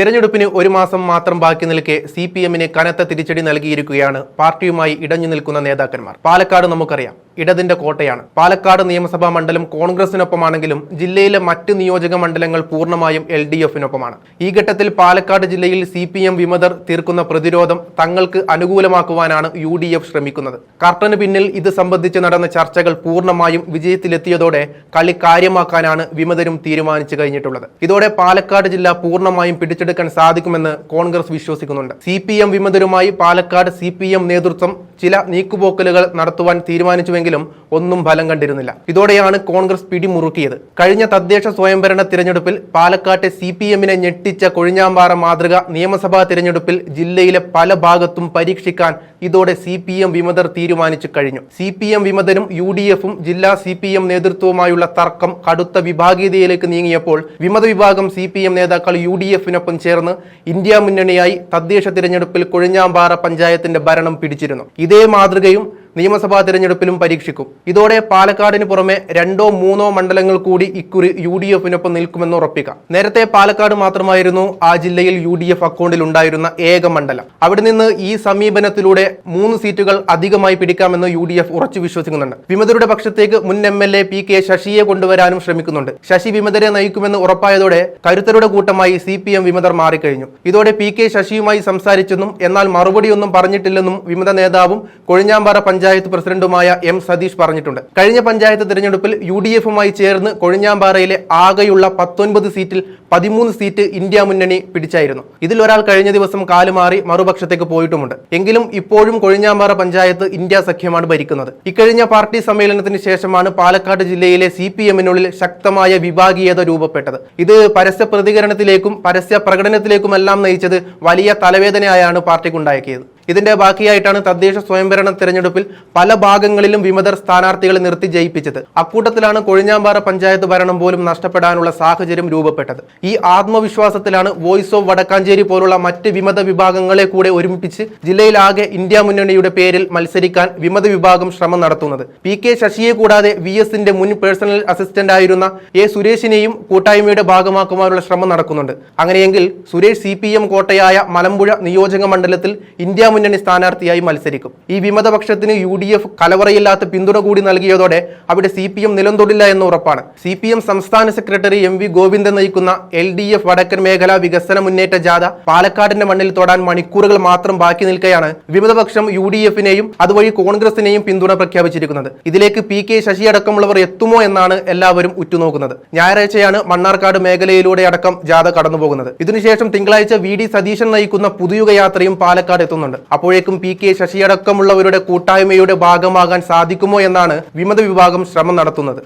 തിരഞ്ഞെടുപ്പിന് ഒരു മാസം മാത്രം ബാക്കി നിൽക്കെ സി പി എമ്മിന് കനത്ത തിരിച്ചടി നൽകിയിരിക്കുകയാണ്. പാർട്ടിയുമായി ഇടഞ്ഞു നിൽക്കുന്ന നേതാക്കന്മാർ. പാലക്കാട് നമുക്കറിയാം. ഇടതിന്റെ കോട്ടയാണ്. പാലക്കാട് നിയമസഭാ മണ്ഡലം കോൺഗ്രസിനൊപ്പമാണെങ്കിലും ജില്ലയിലെ മറ്റ് നിയോജക മണ്ഡലങ്ങൾ പൂർണമായും എൽ ഡി എഫിനൊപ്പമാണ്. ഈ ഘട്ടത്തിൽ പാലക്കാട് ജില്ലയിൽ സി പി എം വിമതർ തീർക്കുന്ന പ്രതിരോധം തങ്ങൾക്ക് അനുകൂലമാക്കുവാനാണ് യു ഡി എഫ് ശ്രമിക്കുന്നത്. കർട്ടന് പിന്നിൽ ഇത് സംബന്ധിച്ച് നടന്ന ചർച്ചകൾ പൂർണമായും വിജയത്തിലെത്തിയതോടെ കളി കാര്യമാക്കാനാണ് വിമതരും തീരുമാനിച്ചു കഴിഞ്ഞിട്ടുള്ളത്. ഇതോടെ പാലക്കാട് ജില്ല പൂർണമായും പിടിച്ചെടുക്കാൻ സാധിക്കുമെന്ന് കോൺഗ്രസ് വിശ്വസിക്കുന്നുണ്ട്. സി പി എം വിമതരുമായി പാലക്കാട് സി പി എം നേതൃത്വം ചില നീക്കുപോക്കലുകൾ നടത്തുവാൻ തീരുമാനിച്ചുവെങ്കിലും ഒന്നും ഫലം കണ്ടിരുന്നില്ല. ഇതോടെയാണ് കോൺഗ്രസ് പിടിമുറുക്കിയത്. കഴിഞ്ഞ തദ്ദേശ സ്വയംഭരണ തിരഞ്ഞെടുപ്പിൽ പാലക്കാട്ടെ സി പി എമ്മിനെ ഞെട്ടിച്ച കൊഴിഞ്ഞാമ്പാറ മാതൃക നിയമസഭാ തിരഞ്ഞെടുപ്പിൽ ജില്ലയിലെ പല ഭാഗത്തും പരീക്ഷിക്കാൻ ഇതോടെ സി പി എം വിമതർ തീരുമാനിച്ചു കഴിഞ്ഞു. സി പി എം വിമതരും യു ഡി എഫും ജില്ലാ സി പി എം നേതൃത്വവുമായുള്ള തർക്കം കടുത്ത വിഭാഗീയതയിലേക്ക് നീങ്ങിയപ്പോൾ വിമത വിഭാഗം സി പി എം നേതാക്കൾ യു ഡി എഫിനൊപ്പം ചേർന്ന് ഇന്ത്യ മുന്നണിയായി തദ്ദേശ തിരഞ്ഞെടുപ്പിൽ കൊഴിഞ്ഞാമ്പാറ പഞ്ചായത്തിന്റെ ഭരണം പിടിച്ചിരുന്നു. ഇതേ മാതൃകയും നിയമസഭാ തിരഞ്ഞെടുപ്പിലും പരീക്ഷിക്കും. ഇതോടെ പാലക്കാടിന് പുറമെ രണ്ടോ മൂന്നോ മണ്ഡലങ്ങൾ കൂടി ഇക്കുറി യു ഡി എഫിനൊപ്പം നിൽക്കുമെന്ന് ഉറപ്പിക്കാം. നേരത്തെ പാലക്കാട് മാത്രമായിരുന്നു ആ ജില്ലയിൽ യു ഡി എഫ് അക്കൗണ്ടിൽ ഉണ്ടായിരുന്ന ഏക മണ്ഡലം. അവിടെ നിന്ന് ഈ സമീപനത്തിലൂടെ മൂന്ന് സീറ്റുകൾ അധികമായി പിടിക്കാമെന്ന് യു ഡി എഫ് ഉറച്ചു വിശ്വസിക്കുന്നുണ്ട്. വിമതരുടെ പക്ഷത്തേക്ക് മുൻ M L A P K ശശിയെ കൊണ്ടുവരാനും ശ്രമിക്കുന്നുണ്ട്. ശശി വിമതരെ നയിക്കുമെന്ന് ഉറപ്പായതോടെ കരുത്തരുടെ കൂട്ടമായി സി പി എം വിമതർ മാറിക്കഴിഞ്ഞു. ഇതോടെ പി കെ ശശിയുമായി സംസാരിച്ചെന്നും എന്നാൽ മറുപടിയൊന്നും പറഞ്ഞിട്ടില്ലെന്നും വിമത നേതാവും കൊഴിഞ്ഞാമ്പാറ പഞ്ചായത്ത് പ്രസിഡന്റുമായ എം സതീഷ് പറഞ്ഞിട്ടുണ്ട്. കഴിഞ്ഞ പഞ്ചായത്ത് തിരഞ്ഞെടുപ്പിൽ യു ഡി എഫുമായി ചേർന്ന് കൊഴിഞ്ഞാമ്പാറയിലെ ആകെയുള്ള പത്തൊൻപത് സീറ്റിൽ പതിമൂന്ന് സീറ്റ് ഇന്ത്യ മുന്നണി പിടിച്ചായിരുന്നു. ഇതിൽ ഒരാൾ കഴിഞ്ഞ ദിവസം കാലുമാറി മറുപക്ഷത്തേക്ക് പോയിട്ടുമുണ്ട്. എങ്കിലും ഇപ്പോഴും കൊഴിഞ്ഞാമ്പാറ പഞ്ചായത്ത് ഇന്ത്യ സഖ്യമാണ് ഭരിക്കുന്നത്. ഇക്കഴിഞ്ഞ പാർട്ടി സമ്മേളനത്തിന് ശേഷമാണ് പാലക്കാട് ജില്ലയിലെ സി പി എമ്മിനുള്ളിൽ ശക്തമായ വിഭാഗീയത രൂപപ്പെട്ടത്. ഇത് പരസ്യ പ്രതികരണത്തിലേക്കും പരസ്യ പ്രകടനത്തിലേക്കുമെല്ലാം നയിച്ചത് വലിയ തലവേദനയായാണ് പാർട്ടിക്കുണ്ടാക്കിയത്. ഇതിന്റെ ബാക്കിയായിട്ടാണ് തദ്ദേശ സ്വയംഭരണ തെരഞ്ഞെടുപ്പിൽ പല ഭാഗങ്ങളിലും വിമതർ സ്ഥാനാർത്ഥികളെ നിർത്തി ജയിപ്പിച്ചത്. അക്കൂട്ടത്തിലാണ് കൊഴിഞ്ഞാമ്പാറ പഞ്ചായത്ത് ഭരണം പോലും നഷ്ടപ്പെടാനുള്ള സാഹചര്യം രൂപപ്പെട്ടത്. ഈ ആത്മവിശ്വാസത്തിലാണ് വോയിസ് ഓഫ് വടക്കാഞ്ചേരി പോലുള്ള മറ്റ് വിമത വിഭാഗങ്ങളെ കൂടെ ഒരുമിപ്പിച്ച് ജില്ലയിലാകെ ഇന്ത്യ മുന്നണിയുടെ പേരിൽ മത്സരിക്കാൻ വിമത വിഭാഗം ശ്രമം നടത്തുന്നത്. പി കെ ശശിയെ കൂടാതെ വി എസിന്റെ മുൻ പേഴ്സണൽ അസിസ്റ്റന്റ് ആയിരുന്ന എ സുരേഷിനെയും കൂട്ടായ്മയുടെ ഭാഗമാക്കുവാനുള്ള ശ്രമം നടക്കുന്നുണ്ട്. അങ്ങനെയെങ്കിൽ സുരേഷ് സി കോട്ടയായ മലമ്പുഴ നിയോജക മണ്ഡലത്തിൽ ഇന്ത്യ മുന്നണി സ്ഥാനാർത്ഥിയായി മത്സരിക്കും. ഈ വിമതപക്ഷത്തിന് യു ഡി എഫ് കലവറയില്ലാത്ത പിന്തുണ കൂടി നൽകിയതോടെ അവിടെ സി പി എം നിലംതൊടില്ല എന്ന് ഉറപ്പാണ്. സി പി എം സംസ്ഥാന സെക്രട്ടറി എം വി ഗോവിന്ദൻ നയിക്കുന്ന എൽ ഡി എഫ് വടക്കൻ മേഖലാ വികസന മുന്നേറ്റ ജാഥ പാലക്കാടിന്റെ മണ്ണിൽ തൊടാൻ മണിക്കൂറുകൾ മാത്രം ബാക്കി നിൽക്കെയാണ് വിമതപക്ഷം യു ഡി എഫിനെയും അതുവഴി കോൺഗ്രസിനെയും പിന്തുണ പ്രഖ്യാപിച്ചിരിക്കുന്നത്. ഇതിലേക്ക് പി കെ ശശി അടക്കമുള്ളവർ എത്തുമോ എന്നാണ് എല്ലാവരും ഉറ്റുനോക്കുന്നത്. ഞായറാഴ്ചയാണ് മണ്ണാർക്കാട് മേഖലയിലൂടെ അടക്കം ജാഥ കടന്നുപോകുന്നത്. ഇതിനുശേഷം തിങ്കളാഴ്ച വി ഡി സതീശൻ നയിക്കുന്ന പുതുയുഗ യാത്രയും പാലക്കാട് എത്തുന്നുണ്ട്. അപ്പോഴേക്കും പി കെ ശശിയടക്കമുള്ളവരുടെ കൂട്ടായ്മയുടെ ഭാഗമാകാൻ സാധിക്കുമോ എന്നാണ് വിമത വിഭാഗം ശ്രമം നടത്തുന്നത്